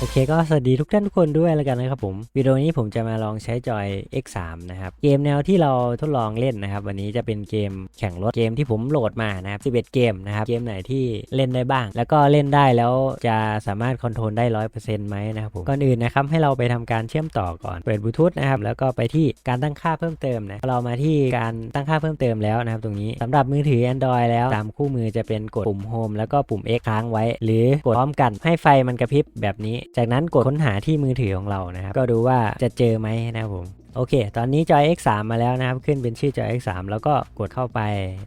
โอเคก็สวัสดีทุกท่านทุกคนด้วยแล้วกันนะครับผมวิดีโอนี้ผมจะมาลองใช้จอย X3 นะครับเกมแนวที่เราทดลองเล่นนะครับ วันนี้จะเป็นเกมแข่งรถเกมที่ผมโหลดมานะครับ11 เกมนะครับเกมไหนที่เล่นได้บ้าง แล้วก็เล่นได้แล้วจะสามารถคอนโทรลได้ร้อยเปอร์เซ็นต์ไหมนะครับผมก่อนอื่นนะครับให้เราไปทำการเชื่อมต่อก่อนเปิดบลูทูธนะครับแล้วก็ไปที่การตั้งค่าเพิ่มเติมนะเรามาที่การตั้งค่าเพิ่มเติมแล้วนะครับ ตรงนี้สำหรับมือถือ Android แล้วตามคู่มือจะเป็นกดปุ่ม Home แล้วก็ปุ่ม X ค้างไว้ หรือกดพร้อมกันให้ไฟมันกระพริบแบบนี้จากนั้นกดค้นหาที่มือถือของเรานะครับ ก็ดูว่าจะเจอไหมนะครับผม โอเค ตอนนี้จอย X3 มาแล้วนะครับ ขึ้นเป็นชื่อจอย X3 แล้วก็กดเข้าไป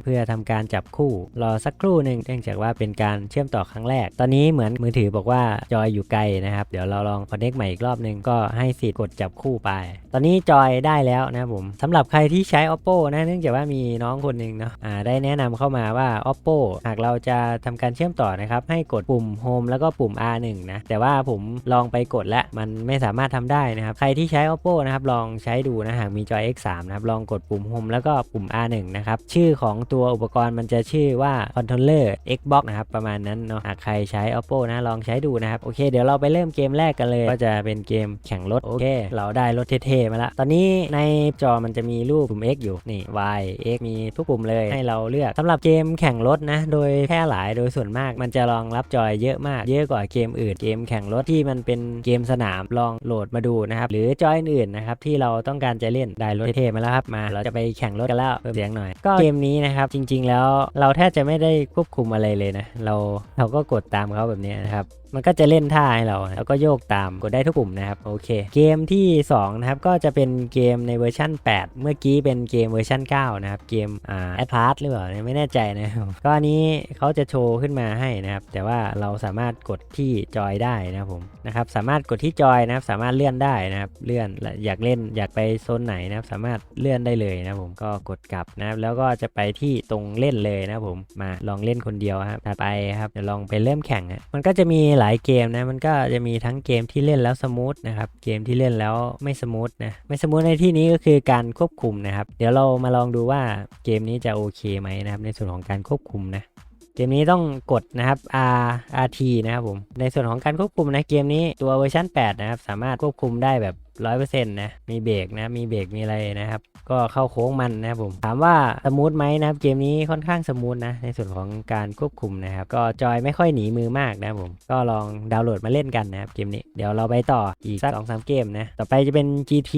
เพื่อทำการจับคู่ รอสักครู่หนึ่งเนื่องจากว่าเป็นการเชื่อมต่อครั้งแรก ตอนนี้เหมือนมือถือบอกว่าจอยอยู่ไกลนะครับ เดี๋ยวเราลองคอนเน c t ใหม่อีกรอบหนึ่งก็ให้สิทธิ์กดจับคู่ไป ตอนนี้จอยได้แล้วนะครับผมสำหรับใครที่ใช้ oppo นะเนื่องจากว่ามีน้องคนหนึ่งเนาะอ่าได้แนะนำเข้ามาว่า oppo หากเราจะทำการเชื่อมต่อนะครับให้กดปุ่ม home แล้วก็ปุ่ม r1 นะแต่ว่าผมลองไปกดแล้วมันไม่สามารถทำได้นะครับใครที่ใช้ oppo นะครับลองใช้ช้ดูนะหากมีจอย x3 นะครับลองกดปุ่ม home แล้วก็ปุ่ม r1 นะครับชื่อของตัวอุปกรณ์มันจะชื่อว่า controller xbox นะครับประมาณนั้นเนาะหากใครใช้ oppo นะลองใช้ดูนะครับโอเคเดี๋ยวเราไปเริ่มเกมแรกกันเลย ก็จะเป็นเกมแข่งรถโอเค เราได้รถเท่ๆมาละตอนนี้ในจอมันจะมีรูปปุ่ม x อยู่นี่ y x มีทุกปุ่มเลยให้เราเลือกสำหรับเกมแข่งรถนะโดยแพร่หลายโดยส่วนมากมันจะรองรับจอยเยอะมาก เยอะกว่าเกมอื่นเกมแข่งรถที่มันเป็นเกมสนามลองโหลดมาดูนะครับหรือจอยอื่นๆนะครับที่เราต้องการจะเล่นได้รถเท่ๆมาแล้วครับมาเราจะไปแข่งรถกันแล้วเพิ่มเสียงหน่อย ก็เกมนี้นะครับจริง ๆ แล้วเราแทบจะไม่ได้ควบคุมอะไรเลยนะเราเราก็กดตามเขาแบบนี้นะครับมันก็จะเล่นท่าให้เราแล้วก็โยกตามกดได้ทุกปุ่มนะครับโอเค เกมที่2นะครับก็จะเป็นเกมในเวอร์ชัน8 เมื่อกี้เป็นเกมเวอร์ชัน9 นะครับ เกมอ่าแอดพาร์ตหรือเปล่าไม่แน่ใจนะครับก็อันนี้เขาจะโชว์ขึ้นมาให้นะครับ แต่ว่าเราสามารถกดที่จอยได้นะครับผมนะครับสามารถกดที่จอยนะครับ สามารถเลื่อนได้นะครับ เลื่อนและอยากเล่นอยากไปโซนไหนนะครับ สามารถเลื่อนได้เลยนะผมก็กดกลับนะครับแล้วก็จะไปที่ตรงเล่นเลยนะผมมาลองเล่นคนเดียวครับถัดไปครับเดี๋ยวลองไปเริ่มแข่งฮะมันก็จะมีหลายเกมนะมันก็จะมีทั้งเกมที่เล่นแล้วสมูทนะครับเกมที่เล่นแล้วไม่สมูทนะไม่สมูทในที่นี้ก็คือการควบคุมนะครับ เดี๋ยวเรามาลองดูว่าเกมนี้จะโอเคไหมนะครับในส่วนของการควบคุมนะเกมนี้ต้องกดนะครับ R RT นะครับผม ในส่วนของการควบคุมนะเกมนี้ตัวเวอร์ชัน8 นะครับ สามารถควบคุมได้แบบ100%นต์นะ มีเบรกนะ มีเบรก มีอะไรนะครับ ก็เข้าโค้งมันนะครับผม ถามว่าสมูทไหมนะครับ เกมนี้ค่อนข้างสมูทนะ ในส่วนของการควบคุมนะครับ ก็จอยไม่ค่อยหนีมือมากนะครับผม ก็ลองดาวน์โหลดมาเล่นกันนะครับ เกมนี้ เดี๋ยวเราไปต่ออีกสักสองสามเกมนะ ต่อไปจะเป็น GT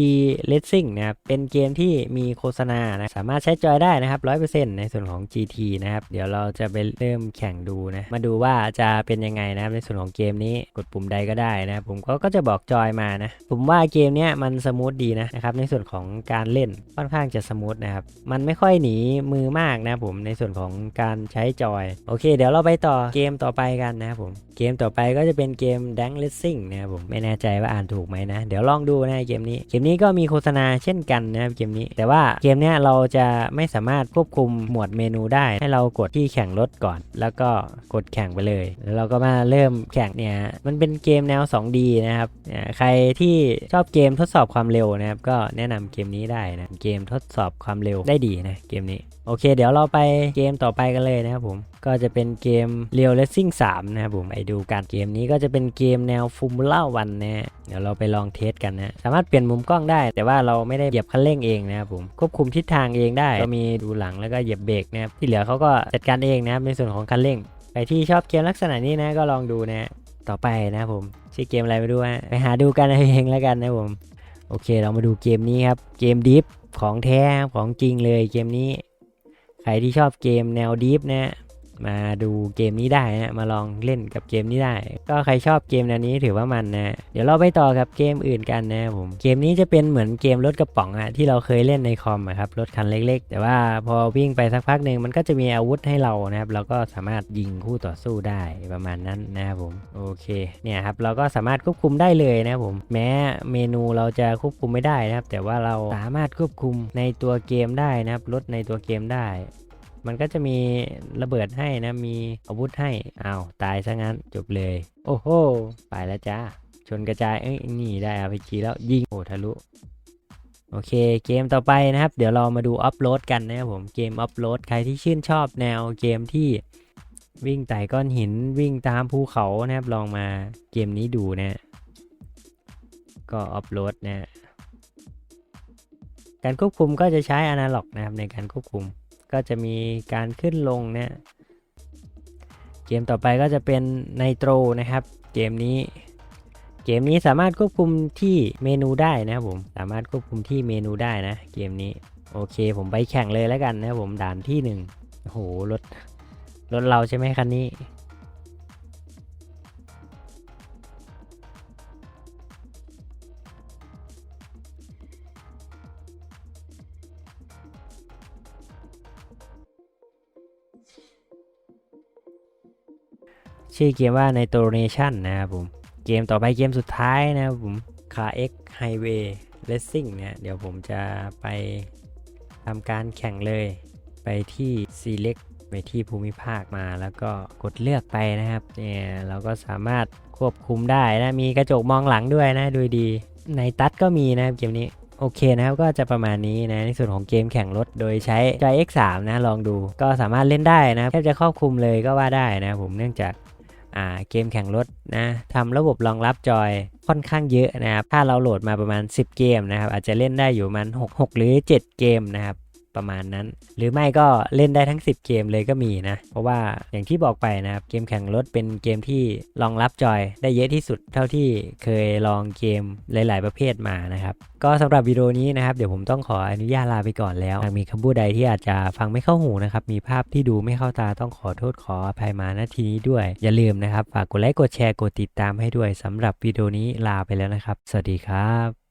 Racing นะครับ เป็นเกมที่มีโฆษณานะ สามารถใช้จอยได้นะครับ100%ในส่วนของ GT นะครับ เดี๋ยวเราจะไปเริ่มแข่งดูนะ มาดูว่าจะเป็นยังไงนะครับในส่วนของเกมนี้ กดปุ่มใดก็ได้นะครับผมก็จะบอกจอยมานะ ผมว่าเกมเนี้ยมันสมูทดีนะนะครับในส่วนของการเล่นค่อนข้างจะสมูทนะครับมันไม่ค่อยหนีมือมากนะผมในส่วนของการใช้จอยโอเค เดี๋ยวเราไปต่อเกมต่อไปกันนะครับผมเกมต่อไปก็จะเป็นเกม Dank Racing นะครับผมไม่แน่ใจว่าอ่านถูกไหมนะ เดี๋ยวลองดูนะเกมนี้ เกมนี้ก็มีโฆษณาเช่นกันนะครับเกมนี้ แต่ว่าเกมเนี้ยเราจะไม่สามารถควบคุมหมวดเมนูได้ให้เรากดที่แข่งรถก่อน แล้วก็กดแข่งไปเลย แล้วเราก็มาเริ่มแข่งเนี่ยมันเป็นเกมแนว 2D นะครับใครที่ชอบเกมทดสอบความเร็วนะครับ ก็แนะนำเกมนี้ได้นะเกมทดสอบความเร็วได้ดีนะเกมนี้โอเค เดี๋ยวเราไปเกมต่อไปกันเลยนะครับผมก็จะเป็นเกม Real Racing 3 นะครับผมไปดูกันเกมนี้ก็จะเป็นเกมแนว Formula 1นะฮะเดี๋ยวเราไปลองเทสกันนะสามารถเปลี่ยนมุมกล้องได้ แต่ว่าเราไม่ได้เหยียบคันเร่งเองนะครับผมควบคุมทิศทางเองได้ก็มีดูหลังแล้วก็เหยียบเบรกนะครับที่เหลือเขาก็จัดการเองนะครับในส่วนของคันเร่งใครที่ชอบเกมลักษณะนี้นะก็ลองดูนะ ต่อไปนะครับผมชื่อเกมอะไรไม่รู้ฮะไปหาดูกันเองแล้วกันนะครับผมโอเคเรามาดูเกมนี้ครับเกมดิฟของแท้ของจริงเลยเกมนี้ใครที่ชอบเกมแนวดิฟนะ มาดูเกมนี้ได้นะมาลองเล่นกับเกมนี้ได้ ก็ใครชอบเกมแนวนี้ถือว่ามันนะเดี๋ยวเราไปต่อกับเกมอื่นกันนะผมเกมนี้จะเป็นเหมือนเกมรถกระป๋องอะที่เราเคยเล่นในคอมอะครับรถคันเล็ก ๆ แต่ว่าพอวิ่งไปสักพักหนึ่งมันก็จะมีอาวุธให้เรานะครับเราก็สามารถยิงคู่ต่อสู้ได้ประมาณนั้นนะครับผมโอเคเนี่ยครับเราก็สามารถควบคุมได้เลยนะครับผมแม้เมนูเราจะควบคุมไม่ได้นะครับ แต่ว่าเราสามารถควบคุมในตัวเกมได้นะครับรถในตัวเกมได้ มันก็จะมีระเบิดให้นะ มีอาวุธให้อ้าวตายซะงั้นจบเลย โอ้โห ไปแล้วจ้า ชนกระจาย เอ้ย นี่ได้ RPG แล้วยิง โอ้ทะลุ โอเค เกมต่อไปนะครับ เดี๋ยวเรามาดูอัพโหลดกันนะครับผม เกมอัพโหลด ใครที่ชื่นชอบแนวเกมที่วิ่งไต่ก้อนหินวิ่งตามภูเขานะครับ ลองมาเกมนี้ดูนะ ก็ออฟโหลดนะ การควบคุมก็จะใช้อนาล็อกนะครับในการควบคุม ก็จะมีการขึ้นลงเนะเกมต่อไปก็จะเป็นไนโตรนะครับ เกมนี้ เกมนี้สามารถควบคุมที่เมนูได้นะครับผมสามารถควบคุมที่เมนูได้นะเกมนี้โอเค ผมไปแข่งเลยแล้วกันนะครับผมด่านที่หนึ่งโอ้โหรถรถเราใช่ไหมคันนี้ ชื่อเกมว่า Nitro Nation นะครับผม เกมต่อไปเกมสุดท้ายนะครับผม Car X Highway Racing เนี่ยเดี๋ยวผมจะไปทำการแข่งเลย ไปที่ Select ไปที่ภูมิภาคมาแล้วก็กดเลือกไปนะครับเนี่ยเราก็สามารถควบคุมได้นะ มีกระจกมองหลังด้วยนะดูดี ในตัดก็มีนะครับเกมนี้โอเคนะครับก็จะประมาณนี้นะในส่วนของเกมแข่งรถโดยใช้จอย X3 นะลองดู ก็สามารถเล่นได้นะแทบจะครอบคลุมเลยก็ว่าได้นะผมเนื่องจาก เกมแข่งรถนะทำระบบรองรับจอยค่อนข้างเยอะนะครับ ถ้าเราโหลดมาประมาณ 10 เกมนะครับ อาจจะเล่นได้อยู่ประมัน6 6 หรือ 7 เกมนะครับ ประมาณนั้น หรือไม่ก็เล่นได้ทั้ง 10 เกมเลยก็มีนะ เพราะว่าอย่างที่บอกไปนะครับ เกมแข่งรถเป็นเกมที่รองรับจอยได้เยอะที่สุดเท่าที่เคยลองเกมหลาย ๆ ประเภทมานะครับก็สำหรับวิดีโอนี้นะครับเดี๋ยวผมต้องขออนุญาตลาไปก่อนแล้วหากมีคำพูดใดที่อาจจะฟังไม่เข้าหูนะครับมีภาพที่ดูไม่เข้าตาต้องขอโทษขออภัยมาณทีนี้ด้วย อย่าลืมนะครับฝากกดไลค์กดแชร์กดติดตามให้ด้วยสำหรับวิดีโอนี้ลาไปแล้วนะครับ สวัสดีครับ